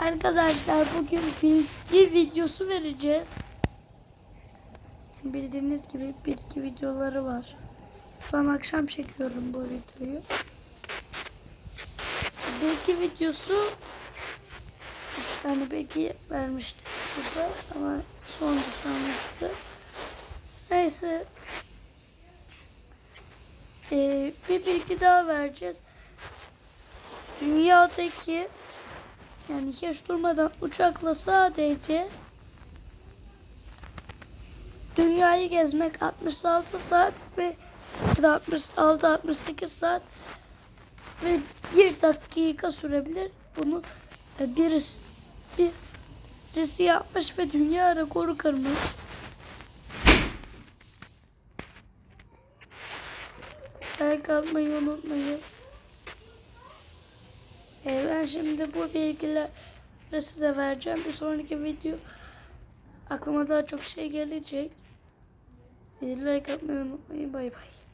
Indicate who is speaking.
Speaker 1: Arkadaşlar bugün bilgi videosu vereceğiz. Bildiğiniz gibi bilgi videoları var. Şu an akşam çekiyorum bu videoyu. Bilgi videosu 3 tane bilgi vermiştik şurada ama sonuncusu anlattı. Neyse. Ee, bir bilgi daha vereceğiz. Dünyadaki yani hiç durmadan uçakla sadece dünyayı gezmek 66 saat ve ya da 66-68 saat ve bir dakika sürebilir. Bunu e, birisi, birisi yapmış ve dünya rekoru kırmış. Like atmayı unutmayın. Ee, ben şimdi bu bilgileri size vereceğim. Bir sonraki video aklıma daha çok şey gelecek. Ee, like atmayı unutmayın. Bay bay.